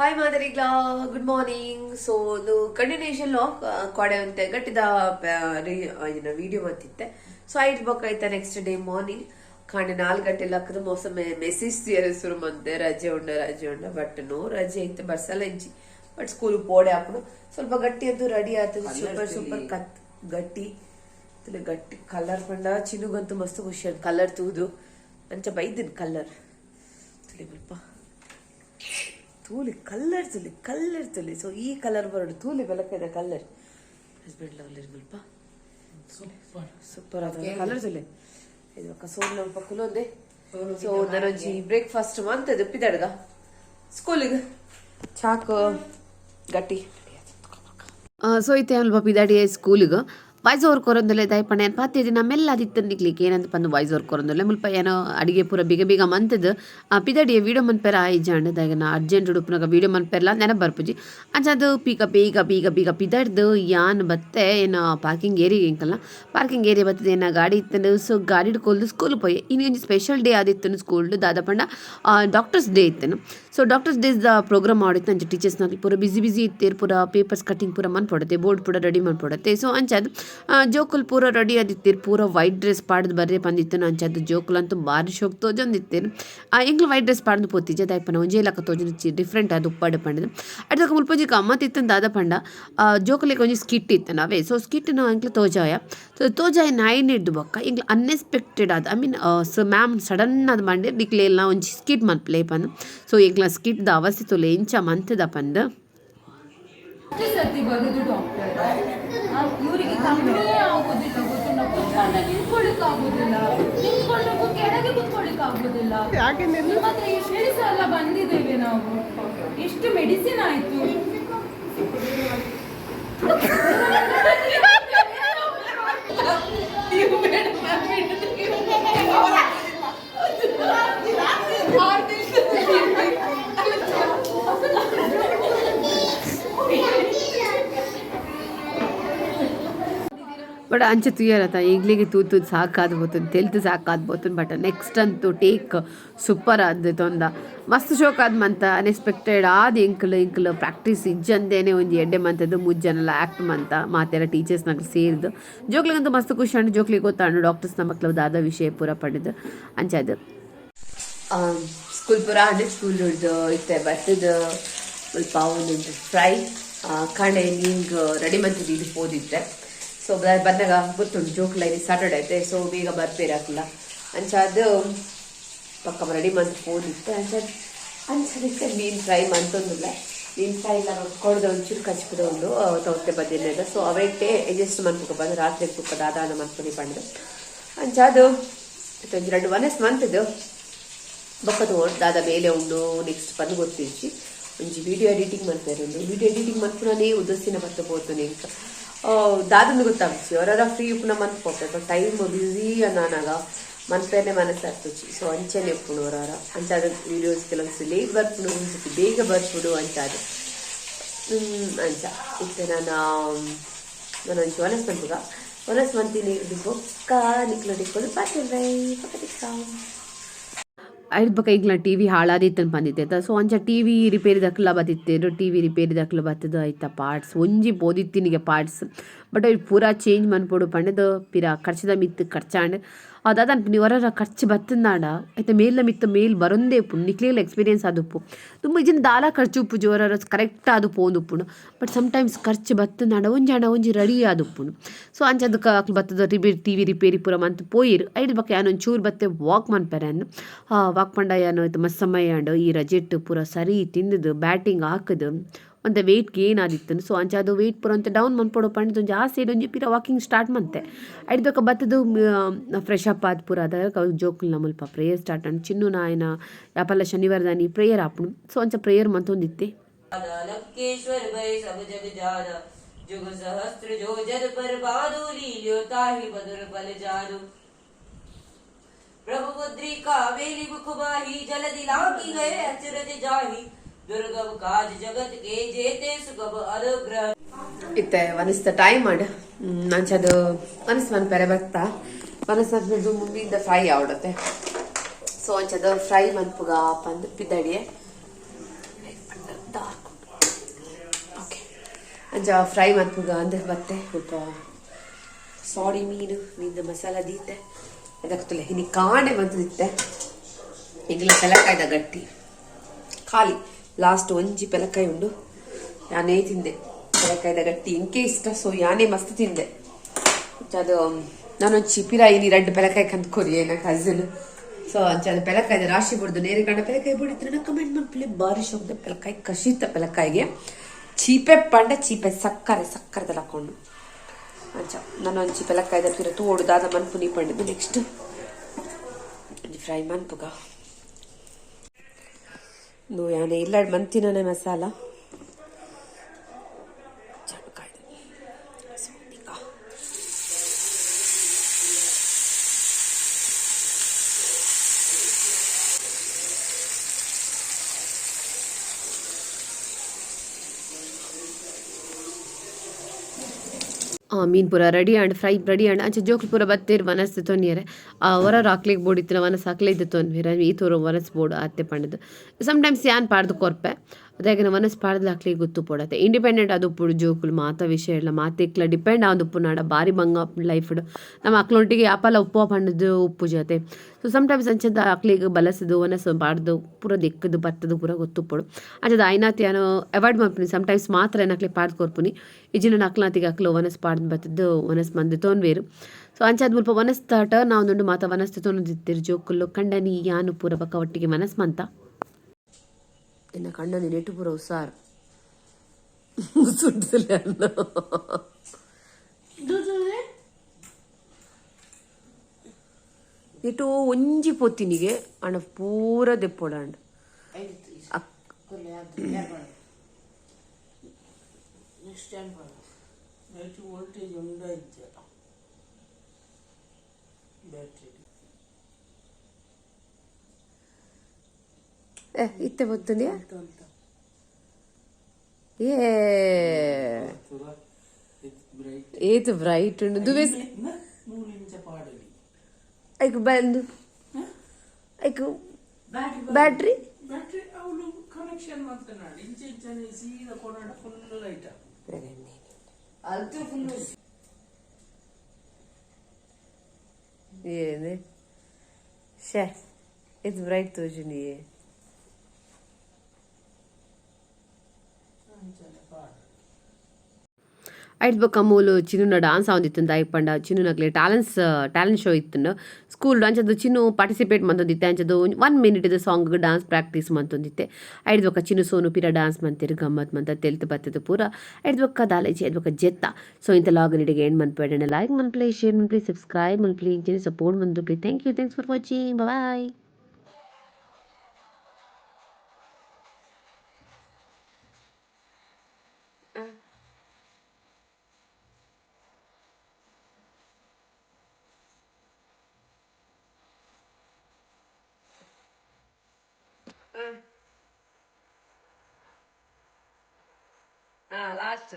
Hi ಮಾದರಿಗ್ಲಾ good morning so ಒಂದು continuation ಕೊಡೆ ಅಂತ. ಗಟ್ಟಿದ ವಿಡಿಯೋ ಬಂತಿತ್ತೆ. ಸೊ ಐಟ್ ಬೊಕ್ಕ ನೆಕ್ಸ್ಟ್ ಡೇ ಮಾರ್ನಿಂಗ್ ಕಾಣೆ ನಾಲ್ಕು ಗಂಟೆ ಲಕ್ಕದ ಮೋಸ ಮೆಸೇಜ್ ತಿಯರ ಶುರು ಮಂತೆ ರಜೆ ಉಂಡ ರಜೆ ಉಂಡ. ಬಟ್ ನೋ ರಜೆ ಐತೆ. ಬರ್ಸಲ್ಲ ಇಂಚಿ ಬಟ್ ಸ್ಕೂಲ್ ಪೋಡೆ ಹಾಕೊಂಡು ಸ್ವಲ್ಪ ಗಟ್ಟಿ ಅಂತೂ ರೆಡಿ ಆಗ್ತದೆ ಸೂಪರ್ ಸೂಪರ್ ಕತ್ ಗಟ್ಟಿ. ಗಟ್ಟಿ. ಕಲರ್ ಪಂಡ ಚಿನುಗಂತೂ ಮಸ್ತ್ ಖುಷಿ ಕಲರ್ ತೂದು. ಅಂಚ ಬೈದಿನ್ ಕಲರ್ ಸ್ವಲ್ಪ ತೂಲಿ ಕಲ್ಲರ್ ತುಲಿ ಕಲ್ಲರ್ ತುಲಿ. ಸೊ ಈ ಕಲರ್ ಬರೋಡು ತೂಲಿ ಬೆಲಕಿದೆ ಕಲ್ಲರ್. ಹಸ್ಬೆಂಡ್ ಲವ್ಲಿ ಸ್ವಲ್ಪ ಸೂಪರ್ ಆದ ಕಲರ್ ತುಲಿ ಇದು ಒಕ್ಕ ಸೋಲ್ ನಮ್ಮ ಪಕ್ಕಲು ಒಂದೇ ಸೊ ನನಂಜಿ ಬ್ರೇಕ್ಫಾಸ್ಟ್ ಮಂತದ್ದು ಪಿದಾಡ್ಗ ಸ್ಕೂಲಿಗೆ ಚಾಕು. ಗಟ್ಟಿ. ಸೊ ಇತ್ತೆ ಅಲ್ಪ ಪಿದಾಡಿ ಸ್ಕೂಲಿಗೆ ವಾಯ್ಸ್ ಓವರ್ ಕೊರೊಂದುಲೆ ದಯಪಣೆ ಏನು ಪಾತಿ ದಿನ ಮೆಲ್ಲ ಆದಿತ್ತು ನಿಕ್ಲಿಕ್ಕೆ ಏನಂತ ಪಂದು ವಾಯ್ಸ್ ಓವರ್ ಕೊರೊಂದುಲೆ. ಮುಲ್ಪ ಏನೋ ಅಡಿಗೆ ಪೂರ ಬಿಗ ಬಿಗ ಮಂತದ್ದು ಆ ಪಿದಡಿಯ ವೀಡಿಯೋ ಮನ್ಪೆರ ಆಯ್ಜಾಂಡ್ ದಾಗನ ಅರ್ಜೆಂಟ್ ಉಡುಪನಾಗ ವೀಡಿಯೋ ಮನ್ಪೆರ್ಲ ನೆನ ಬರ್ಪುಜಿ. ಅಂಚದು ಪೀಕ ಬೀಗ ಬೀಗ ಬೀಗ ಪಿದಡ್ದು ಯಾನ್ ಬತ್ತೆ ಏನೋ ಪಾರ್ಕಿಂಗ್ ಏರಿಯಾ ಇಂಕಲ್ಲ. ಪಾರ್ಕಿಂಗ್ ಏರಿಯಾ ಬರ್ತದೆ ಏನ ಗಾಡಿ ಇತ್ತಂದು, ಸೊ ಗಾಡಿ ಕೊಲ್ದು ಸ್ಕೂಲ್ ಪೋಯ್. ಇನ್ನು ಒಂದು ಸ್ಪೆಷಲ್ ಡೇ ಆದಿತ್ತು ಸ್ಕೂಲ್ ದಾದಪಂಡ ಡಾಕ್ಟರ್ಸ್ ಡೇ ಇತ್ತನು. ಸೊ ಡಾಕ್ಟರ್ಸ್ ಡೇಸ್ ಪ್ರೋಗ್ರಾಮ್ ಮಾಡಿತ್ತು ಅಂಚೆ ಟೀಚರ್ಸ್ನಾಗ್ಲಿ ಪೂರ ಬಿಸಿ ಬಿಸಿ ಇತ್ತೇರು ಪೂರ ಪೇಪರ್ಸ್ ಕಟಿಂಗ್ ಪೂರ ಮನ್ಪೊಡತ್ತೆ, ಬೋರ್ಡ್ ಪೂರ ರೆಡಿ ಮನ್ಪೊಡತ್ತೆ. ಸೊ ಅಂಚದ್ ಜೋಕುಲ್ ಪೂರ ರೆಡಿ ಆದಿತ್ತಿರ್. ಪೂರ ವೈಟ್ ಡ್ರೆಸ್ ಪಾಡ್ದು ಬರ್ರೆ ಬಂದಿತ್ತು. ಅಂಚದ್ ಜೋಕುಲ್ ಅಂತೂ ಬಾರಿ ಶೋಕ್ ತೋಜೊಂದಿತ್ತೇನು ಎಂಗ್ಲ ವೈಟ್ ಡ್ರೆಸ್ ಪಾಡ್ದು ಪೋತಿಜೆ ದಾಯ್ಪನ ಒಂಜೇ ಲಕ್ಕ ತೋಜನ ಡಿಫ್ರೆಂಟ್ ಅದು ಉಪ್ಪಾಡ ಪಂಡದು. ಅಡ್ದಾಗ ಮುಲ್ಪೊಂಜಿ ಗಮ್ಮತ್ ಇತ್ತಂದು ದಾದ ಪಂಡ. ಜೋಕುಲಿಗೆ ಒಂಜಿ ಸ್ಕಿಟ್ ಇತ್ತು ನಾವೇ. ಸೊ ಸ್ಕಿಟ್ ನಾವು ಎಂಕ್ಲು ತೋಜಾಯ. ಸೊ ತೋಜಾಯ ನಾಯಿ ಹಿಡ್ದು ಬೊಕ್ಕ. ಇಂಗ್ಲ ಅನ್ಎಕ್ಸ್ಪೆಕ್ಟೆಡ್ ಆದ. I mean so ma'am sudden ಅದು ಮಾಡಿ. ಡಿಕ್ಲೇ ಇಲ್ಲ ಒಂಜಿ ಸ್ಕಿಟ್ ಮನ್ಪ್ಲೇ ಪಂದು ಸೊ ಎಂಕ್ಲ ಸ್ಕಿಟ್ ದ ಅವಸ್ಥೆ ತೊಲೆ ಇಂಚ ಮಂತದ ಪಂದು. ಸರ್ತಿ ಬರೋದು ಡಾಕ್ಟರ್ ಇವರಿಗೆ ಕಮ್ಮಿಯೇ ಆಗೋದಿಲ್ಲ ಗೊತ್ತುಂಟ? ಕುತ್ಕೊಂಡ ನಿಂತ್ಕೊಳ್ಳಿಕ್ ಆಗೋದಿಲ್ಲ ನಿಂತ್ಕೊಂಡು ಕೆಳಗೆ ಕುತ್ಕೊಳ್ಳಿಕ್ ಆಗೋದಿಲ್ಲ ನಿಮ್ಮ ಹತ್ರ ಎಷ್ಟು ಸಲ ಬಂದಿದ್ದೇವೆ ನಾವು. ಎಷ್ಟು ಮೆಡಿಸಿನ್ ಆಯ್ತು? ಬಟ್ ಅಂಚೆ ತುಯ್ಯರತ ಈಗ್ಲಿಗೆ ತೂತು ಸಾಕಾದ್ ಬೋತುನ್ ತೆಲ್ತು ಸಾಕಾದ್ ಬೋತುನ್ ಬಟ್ ನೆಕ್ಸ್ಟ್ ಅಂತೂ ಟೇಕ್ ಸೂಪರ್ ಆದ ತೊಂದ. ಮಸ್ತ್ ಶೋಕ್ ಆದ್ ಮಂತ ಅನ್ಎಕ್ಸ್ಪೆಕ್ಟೆಡ್ ಆದ ಇಂಕ್ಲು ಇಂಕ್ಲು ಪ್ರಾಕ್ಟೀಸ್ ಇಜ್ಜಂದೇನೆ ಒಂದು ಎಡ್ಡೆ ಮಂತದ್ದು ಮುಜ್ಜನೆಲ್ಲ ಆ್ಯಕ್ಟ್ ಮಂತ ಮಾತೆಲ್ಲ ಟೀಚರ್ಸ್ನಾಗ ಸೇರಿದ್ದು ಜೋಕ್ಲಿಗಂತೂ ಮಸ್ತ್ ಖುಷಿ ಅಂಡ್ ಜೋಕ್ಲಿಗೆ ಗೊತ್ತಾಂಡು ನಮ್ಮ ಮಕ್ಳು ದಾದ ವಿಷಯ ಪೂರ ಪಡೆದು ಅಂಚದು ಸ್ಕೂಲ್ ಪೂರ ಅಂದ್ರೆ ಸ್ಕೂಲ್ ಹಿಡ್ದು ಇತ್ತೆ ಬರ್ತದ, ಸ್ವಲ್ಪ ಒಂದು ಫ್ರೈ ಕಾಂಡೆ ಹಿಂಗೆ ರೆಡಿ ಮಂತಿದ್ದು ಇದು ಹೋದಿತ್ತೆ ಸೊ ಬಂದಾಗ ಗೊತ್ತುಂಟು ಜೋಕ್ಲ ಸ್ಯಾಟರ್ಡೆ ಐತೆ ಸೊ ಬೇಗ ಬರ್ಪೇರಾಕಲ್ಲ ಅಂಚ ಅದು, ಪಕ್ಕ ರೆಡಿ ಮಂತ್ ಹೋದಿತ್ತೆ ಅಂಚ ಅಂಚದಿಕ್ಕೆ ಮೀನ್ ಫ್ರೈ ಮಂತೊಂದಿಲ್ಲ ಮೀನ್ ಫ್ರೈ ಎಲ್ಲ ಕೊಡ್ದು ಒಂಚೂರು ಕಚ್ಬಿದ ಒಂದು ತೌತೆ ಬದಿಯಲ್ಲಿದೆ ಸೊ ಅವೇಟೆ ಅಡ್ಜಸ್ಟ್ ಮನ್ಪುಕ ಬಂದು. ರಾತ್ರಿ ಕುಕ್ಕ ದಾದಾನ ಮನ್ಪುಡಿ ಪಂಡು ಅಂಚ ಅದು ಒಂಜಿ ಎರಡು ವನಸ್ ಮಂತದ್ದು ಬೊಕ್ಕ ತಗೊಂಡು ದಾದ ಮೇಲೆ ಉಂಡು ನೆಕ್ಸ್ಟ್ ಬಂದು ಗೊತ್ತಿರ್ಚಿ. ಒಂಜಿ ವಿಡಿಯೋ ಎಡಿಟಿಂಗ್ ಮಾಡ್ತಾರೆ ವಿಡಿಯೋ ಎಡಿಟಿಂಗ್ ಮನ್ಪುನೇ ಉದಸ್ಸಿನ ಬತ್ತ ಪೋತುನೆ ಇಂಕ ದಾದಂದು ಗೊತ್ತಾಗ್ತಿ ಅವರ ಫ್ರೀ ಉಪ್ಪುನ ಮನ್ಪೋಪೆ ಬಟ್ ಟೈಮ್ ಬ್ಯುಸಿ ಅನ್ನಾನಾಗ ಮನ್ಪೇನೆ ಮನಸ್ಸಾಗ್ತುಚಿ ಸೊ ಅಂಚನೆ ಉಪ್ಪುನು ಅವರ ಅಂಚಾದ ವಿಡಿಯೋಸ್ ಕೆಲವೊಂದು ಲೇಟ್ ಬರ್ಪುಡು ಒಂದ್ಸತಿ ಬೇಗ ಬರ್ಪುಡು ಅಂಚಾದ ಹ್ಮ್, ಅಂಚ. ಇತ್ತೆ ನಾನು ನಾನು ಒಂಚು ವನಸ್ ಮಂತಿಗ ವನಸ್ ಮಂತಿನಿ ಬೊಕ್ಕ ನಿಕ್ಲು ಡಿಕ್ಕೋದು ಪಾತ್ರೆ ಪಕ್ಕ ಬಕ್ಕ ಈಗ ಟಿ ವಿ ಹಾಳಾದಿತ್ತನ್ ಬಂದಿತ್ತೆ ಸೊ ಅಂಚ ಟಿ ವಿ ರಿಪೇರಿ ದಕ್ಲ ಬತ್ತಿತ್ತೇರು ಟಿ ವಿ ರಿಪೇರಿ ದಕ್ಲ ಬತ್ತದ ಆಯ್ತಾ ಪಾರ್ಟ್ಸ್ ಒಂಜಿ ಬೋದಿತ್ತಿನಿಗೆ ಪಾರ್ಟ್ಸ್ ಬಟ್ ಪೂರಾ ಚೇಂಜ್ ಮನ್ಪೊಡು ಪಂಡದು ಪಿರ ಖರ್ಚದ ಮಿತ್ತು ಖರ್ಚಾಂಡ್. ಅದಾದ ಹೊರರ ಖರ್ಚು ಬತ್ತಂದಾಂಡ ಆಯ್ತಾ, ಮೇಲ ಮಿತ್ತ ಮೇಲ್ ಬರೊಂದೇ ಉಪ್ಪು ನಿಕ್ಲಿಯಲ್ಲ ಎಕ್ಸ್ಪೀರಿಯನ್ಸ್ ಆದುಪ್ಪು ತುಂಬ ಇಜಿನ ದಾಲ ಖರ್ಚು ಉಪ್ಪು ಜೋರ ಕರೆಕ್ಟ್ ಆದು ಪೋಂದುಪ್ಪುನು ಬಟ್ ಸಮಟೈಮ್ಸ್ ಖರ್ಚು ಒಂಜಿ ಹಣ, ಒಂಜಿ ರೆಡಿ ಆದುಪ್ಪುನು ಸೊ ಅಂಚ ಅದಕ್ಕೆ ಅಕ್ಲು ಬತ್ತದ ರಿಪೇರಿ ಟಿ ವಿ ರಿಪೇರಿ ಪೂರ ಮಂತ್ ಪೋಯಿರು. ಐದು ಬಕ್ಕ ಯಾನೊಂದು ಚೂರು ಬತ್ತೆ ವಾಕ್ ಮನ್ಪೆರೆ ಅನ್ನು ವಾಕ್ ಪಂಡ ಮಸ್ಸಮ್ಮಯ್ಯ ಅಂಡು ಈ ರಜೆಟ್ ಪೂರ ಸರಿ ತಿಂದದು, ಬ್ಯಾಟಿಂಗ್ ಹಾಕದು. ಒಂದು ವೆಯ್ಟ್ ಗೇನ್ ಆದಿತ್ತು ಸೊ ಅಂಚ ಅದು ವೆಯ್ಟ್ ಪೂರ ಅಂತ ಡೌನ್ ಮನ್ಪೊಡು ಪಂಡ್ ಒಂಜಿ ಆ ಸೈಡ್ ಒಂಜಿ ಪಿರ ವಾಕಿಂಗ್ ಸ್ಟಾರ್ಟ್ ಮಂತೆ ಐಡ್ದಕ್ಕ ಬತ್ತದು ಫ್ರೆಶ್ ಅಪ್ ಆದ ಪೂರ ಅದ ಜೋಕುಲ್ನ ಮುಲ್ಪ ಪ್ರೇಯರ್ ಸ್ಟಾರ್ಟ್ ಅಂಡ್ ಚಿನ್ನು ನಾಯನ ಯಾಪಲ್ಲ ಶನಿವಾರದಾನಿ ಪ್ರೇಯರ್ ಆಪುಣು ಸೊ ಅಂಚ ಪ್ರೇಯರ್ ಮಂತೊಂದಿತ್ತೆ लंकेश्वर भय सब जग जाना जुग सहस्त्र जो जद पर बादु लील्यो ताहि बदुर बल जादु प्रभु मुद्रिका वेली मुख माही जल दिलाकी गए अचरज जाही दुर्गम काज जगत के जेते सुगम अनुग्रह ಇತ್ತೆ ಒನಿಸ್ತ ಟೈಮ್ ಮಾಡು ಅಂಚದು ಒನಸ್ ಮನ್ ಪೆರೆ ಬರ್ತಾ ಒನಸ್ ಮನ್ಪದು ಮುಂಬಿಂದ ಫ್ರೈ ಆವಡತ್ತೆ ಸೊ ಅಂಚದು ಫ್ರೈ ಮನ್ಪುಗ ಪಂದು ಪಿದ್ದಡಿಯೆ ಅಂಚ ಫ್ರೈ ಮನ್ಪುಗ ಅಂದ್ರೆ ಮತ್ತೆ ಸ್ವಲ್ಪ ಸಾಡಿ ಮೀನು ಮೀನು ಮಸಾಲ ದೀತೆ ಅದಕ್ಕೆ ಹಿನಿ ಕಾಣೆ ಬಂತು ದಿತ್ತೆ ಈಗಲೇ ಪೆಲಕಾಯ್ದ ಗಟ್ಟಿ ಖಾಲಿ ಲಾಸ್ಟ್ ಒಂಜಿ ಪೆಲಕಾಯಿ ಉಂಡು. ಯಾನೇ ತಿಂದೆ. ಪೆಲಕಾಯಿದ ಗಟ್ಟಿ. ಇಂಕೆ ಇಷ್ಟ ಸೊ ಯಾನೇ ಮಸ್ತ್ ತಿಂದೆ. ಅದು ನಾನೊಂದು ಚಿಪಿರ ಇನಿ ರೆಡ್ ಪೆಲಕಾಯಿ ಕಂದ್ಕೋರಿ ಏನ ಕಸಿನ್ ಸೊ ಅದು ಪೆಲಕಾಯ್ದ ರಾಶಿ ಬಿಡ್ದು ನೇರಿ ಕಂಡ ಪೆಲಕಾಯಿ ಬಿಡಿದ್ರೆ ಕಮೆಂಟ್ ಮಾಡ್ಲಿ ಬಾರಿ ಶೋಕ್ದ ಪೆಲಕಾಯಿ ಕಶಿತ ಪೆಲಕಾಯಿಗೆ ಚೀಪೆ ಪಂಡ, ಚೀಪೆ ಸಕ್ಕರೆ ಸಕ್ಕರೆ ಹಾಕೊಂಡು. ಅಂಚ ನಾನು ಒಂಚಿ ಪೆಲಕಾಯ್ದ ಪಿರ ತೋಡು ದಾದ ಮನ್ಪು ನೀ ಪಂಡಿದ್ದು ನೆಕ್ಸ್ಟ್ ಫ್ರೈ ಮನ್ಪುಗ. ನೋ ಇಲ್ಲ ಮಂತಿನೇ ಮಸಾಲ? ಮೀನ್ ಪೂರ ready and fry, ready and ಅಂಚೆ ಜೋಕ್ಲು ಪೂರ ಬತ್ತೇರು ವನಸ್ ತೊನ್ನಿಯರೆ ಆ ಹೊರ ರಾಕ್ಲಿಗೆ ಬೋಡ್ ಇತ್ತಿನ ವನಸ್ ಇದ್ದು ತೊನ್ವಿರ. ಈ ತೋರು ವನಸ್ ಬೋಡು ಅತ್ತೆ ಪಂಡದು ಸಮ್ಟೈಮ್ಸ್ ಯಾನ್ ಪಾಡ್ದು ಕೊರ್ಪೆ. ಅದಾಗಿನ ನಮ್ಮ ಪಾಡ್ದು ಹಾಕ್ಲಿಗೆ ಗೊತ್ತು ಪೋಡತ್ತೆ. ಇಂಡಿಪೆಂಡೆಂಟ್ ಅದು ಪುಡು ಜೋಕುಲು ಮಾತ ವಿಷಯ ಇಲ್ಲ. ಮಾತಿಕ್ಲ ಡಿಪೆಂಡ್ ಆದ ಉಪ್ಪು ನಾಡ ಬಾರಿ ಬಂಗ ಲೈಫ್ ನಮ್ಮ ಅಕ್ಲೊಟ್ಟಿಗೆ ಅಪಲ ಉಪ್ಪು ಪಂಡದು ಉಪ್ಪು ಜೊತೆ. ಸೊ ಸಮ್ಟೈಮ್ಸ್ ಅಂಚದ ಅಕ್ಲಿಗೆ ಬಲಸದು ಒನಸು ಬಾಡ್ದು, ಪೂರ ದಿಕ್ಕದು ಬರ್ತದ ಪೂರ ಗೊತ್ತುಪ್ಪಡು ಅಂಚದ ಐನಾತಿ ಏನು ಅವಾಯ್ಡ್ ಮಾಡ್ಪಿನಿ. ಸಮ್ಟೈಮ್ಸ್ ಮಾತ್ರ ಏನಕ್ಲಿ ಪಾಡ್ದು ಕೊರ್ಪುನಿ. ಇಜಿನ ಅಕ್ಲಾತಿಗೆ ಅಕ್ಲು ಒನಸ್ ಪಾಡ್ದು ಬರ್ತದ್ದು ಒನಸ್ ಮಂದಿ ತೋನ್ವೇರು. ಸೊ ಅಂಚಾದ ಮುಲ್ಪ ವನಸ್ ತಾಟ ನಾವು ದುಂಡು ಮಾತ ವನಸ್ ತೊನದಿತ್ತಿರು ಜೋಕುಲ್ಲು. ಕಂಡನಿ ಯಾನು ಪೂರ ಬಕ್ಕ ಒಟ್ಟಿಗೆ ಮನಸ್ ಮಂತ? ಇನ್ನ ಕಣ್ಣನಿ ನೆಟ್ಟು ಪೂರ ಸಾರ್ ಸುಡ್ಸಲೆ ಅನ್ನ ನೆಟ್ಟು ಒಂಜಿ ಪೊತ್ತಿನಿಗೆ ಅಣ್ಣ ಪೂರ ದೆಪ್ಪೊಡಂಡ್ ವೋಲ್ಟೇಜ್ ಉಂಡ ಬ್ಯಾಟ್ರಿ ಏ ಇತ್ತೆ ಬರ್ತಂದ್ಯಾ ಯೆ ಏ ಇದು ಬ್ರೈಟ್ ಏತು ಬ್ರೈಟ್ ಉಂಡು ದುವೇಸ್ ಮೂರು ಇಂಚ ಪಾಡಲಿ ಐಕು ಬಂದು. ಐಕು ಬ್ಯಾಟ್ರಿ ಬ್ಯಾಟ್ರಿ ಶೇ ಅವಳು ಬ್ರೈಟ್ ಮಾತನಾಡಿ ಇಂಚೆ ಇಂಚನೆ ಸೀದಾ ಕೊನಾಡ ಫುಲ್ ಲೈಟ್ ಏನೇ ಶೇ ಇದು ಬ್ರೈಟ್ ತೋಜುನಿ ಐಟ್ ಬೊಕ್ಕ ಮೂಲು ಚಿನ್ನುನ ಡಾನ್ಸ್ ಆವೊಂದಿತ್ತು ದಾಯಿ ಪಂಡ ಚಿನ್ನುನಕ್ಲೆ ಟ್ಯಾಲೆಂಟ್ಸ್ ಟ್ಯಾಲೆಂಟ್ ಶೋ ಇತ್ತು ಸ್ಕೂಲ್ ಅಂಚದು ಚಿನ್ನು ಪಾರ್ಟಿಸಿಪೇಟ್ ಮಂತೊಂದಿತ್ತೆ. ಅಂಚದು one minute song dance practice ಮಂತೊಂದಿತ್ತೆ. ಐಟ್ ಬೊಕ್ಕ ಚಿನ್ನು ಸೋನು ಪಿರ ಡಾನ್ಸ್ ಮಂತಿರು ಗಮ್ಮತ್ ಮಂತ ತೆಲ್ತು ಬತ್ತದು ಪೂರ. ಐಟ್ ಬೊಕ್ಕ ದಾಲೇಜಿ, ಐದ್ ಬೊಕ್ಕ ಜೆತ್ತ. ಸೊ ಇಂತ ಲಾಗ್ ನಿಡಿಗೆ ಏನು ಮನ್ಪೇಡ ಲೈಕ್ ಮನ್ಪ್ಲೇ ಶೇರ್ ಮನ್ಪ್ಲೇ ಸಬ್ಸ್ಕ್ರೈಬ್ ಮನ್ಪ್ಲೇ ಇಂಚೆ ಸಪೋರ್ಟ್ ಮಂದು play thank you thanks for watching bye ಹಾ ಲಾಸ್ಟ್